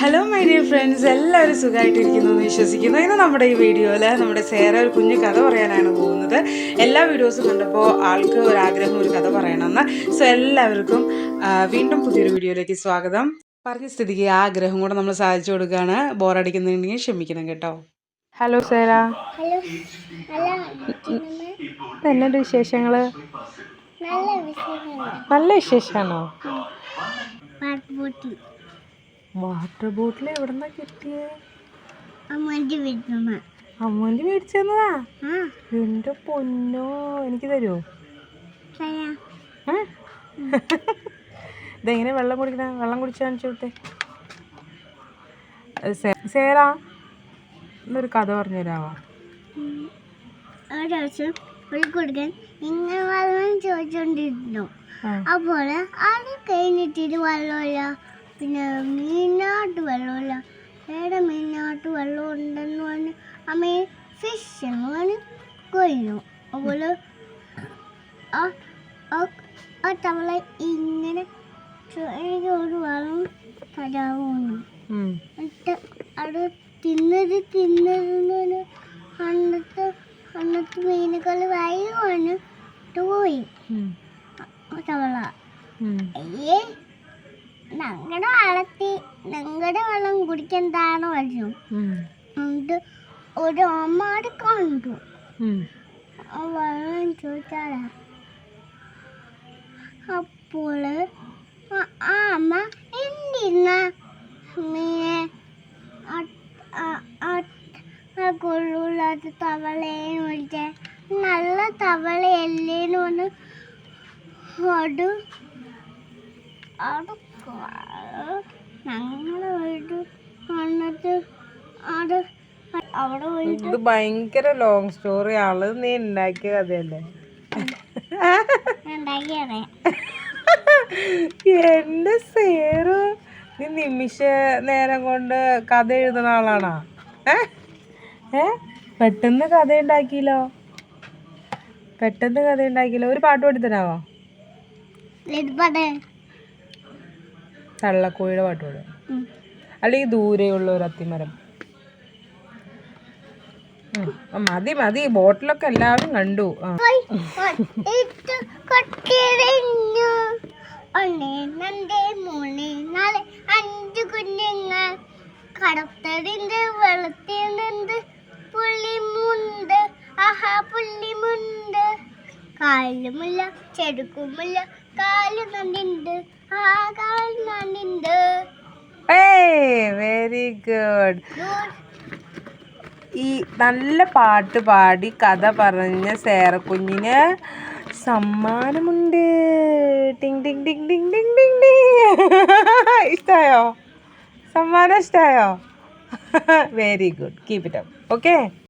Hello my dear friends എല്ലാവരും സുഖമായിട്ടിരിക്കുന്നു എന്ന് വിശ്വസിക്കുന്നു. ഇന്ന് നമ്മുടെ ഈ വീഡിയോയിൽ നമ്മുടെ സേര ഒരു കുഞ്ഞു കഥ പറയാനാണ് പോകുന്നത്. എല്ലാ വീഡിയോസും കണ്ടപ്പോൾ ആൾക്ക് ഒരു ആഗ്രഹം ഒരു കഥ പറയണമെന്ന്. സോ എല്ലാവർക്കും വീണ്ടും പുതിയൊരു വീഡിയോയിലേക്ക് സ്വാഗതം. പറഞ്ഞ സ്ഥിതിക്ക് ആ ആഗ്രഹം കൂടെ നമ്മൾ സാധിച്ചു കൊടുക്കുകയാണ്. ബോറടിക്കുന്നുണ്ടെങ്കിൽ ക്ഷമിക്കണം കേട്ടോ. Hello Sera. Hello hello Chinnamma എന്നൊരു വിശേഷങ്ങൾ നല്ല വിശേഷമാണോ? വാട്ടർ ബോട്ടിൽ എവിടെന്നാ കിട്ടിയേ? അമ്മന്റെ മേടിച്ചതാ അമ്മൂന്റെ എന്റെ പൊന്നോ എനിക്ക് തരുമോ ഇതെങ്ങനെ വെള്ളം കുടിക്കണ? വെള്ളം കുടിച്ചു കാണിച്ചോട്ടെ സേറാ എന്നൊരു കഥ പറഞ്ഞു തരാമോ കൊടുക്കാൻ ഇങ്ങനെ വെള്ളം ചോദിച്ചോണ്ടിരുന്നു. അപ്പോൾ അത് കഴിഞ്ഞിട്ടിട്ട് വെള്ളമില്ല. പിന്നെ മീനാട്ട് വെള്ളമില്ല. വേറെ മീനാട്ട് വെള്ളം ഉണ്ടെന്ന് പറഞ്ഞ് അമ്മയെ ഫിഷ് എന്ന് പറഞ്ഞ് കൊയ്യുന്നു അതുപോലെ ആ തവള ഇങ്ങനെ എനിക്ക് ഒരു വെള്ളം തരാവുന്നു. എന്നിട്ട് അത് തിന്നത് തിന്നത് അന്നത്തെ അന്നത്തെ മീനുകൾ വന്ന് പോയി. തവള. ഉം. ഞങ്ങളുടെ വളർത്തി ഞങ്ങളുടെ വെള്ളം പറഞ്ഞു ഉം. ഒരു അമ്മാട് കണ്ടു. വെള്ളം ചോദിച്ചാലാ അപ്പോൾ ആ- അമ്മ എന്തിന്ന? മീനെ കൊള്ളൂള്ളത് തവളേന്ന് വിളിച്ചേ നല്ല തവളയല്ലേന്ന് പറഞ്ഞ് അടു അത് ഞങ്ങളുടെ വീട് വന്നിട്ട് അത് അവിടെ ഇത് ഭയങ്കര ലോങ് സ്റ്റോറി ആൾ നീ ഉണ്ടാക്കിയ കഥയല്ലേ? എന്റെ സേറു. നീ നിമിഷ നേരം കൊണ്ട് കഥ എഴുതുന്ന ആളാണോ? ഏ? പെട്ടെന്ന് കഥ ഉണ്ടാക്കിയില്ലോ? പെട്ടെന്ന് കഥ ഉണ്ടാക്കിയില്ലോ? ഒരു പാട്ട് പാടി തരാമോ? ലഡുപാട് തള്ളക്കോഴിയുടെ പാട്ട് പാടും. അല്ലെങ്കിൽ ദൂരെയുള്ള ഒരു അത്തിമരം. മതി മതി. ബോട്ടിലൊക്കെ എല്ലാവരും കണ്ടു. അഞ്ച് കുഞ്ഞുങ്ങൾ. കടത്തടിന്റെ വെള്ളത്തിൽ പുള്ളിമുണ്ട് കാലുമില്ല ചെടുക്കുമില്ല കാൽ നന്ദിണ്ട് ആ കാൽ നന്ദിണ്ട് ഏയ് വെരി ഗുഡ് ഈ നല്ല പാട്ട് പാടി കഥ പറഞ്ഞ സേറക്കുഞ്ഞിന് സമ്മാനമുണ്ട്. ടിങ് ടിങ് ടിങ് ടിങ് ടിങ് ടിങ് ടിങ്. ഇഷ്ടായോ? സമ്മാനം ഇഷ്ടായോ? Very good keep it up okay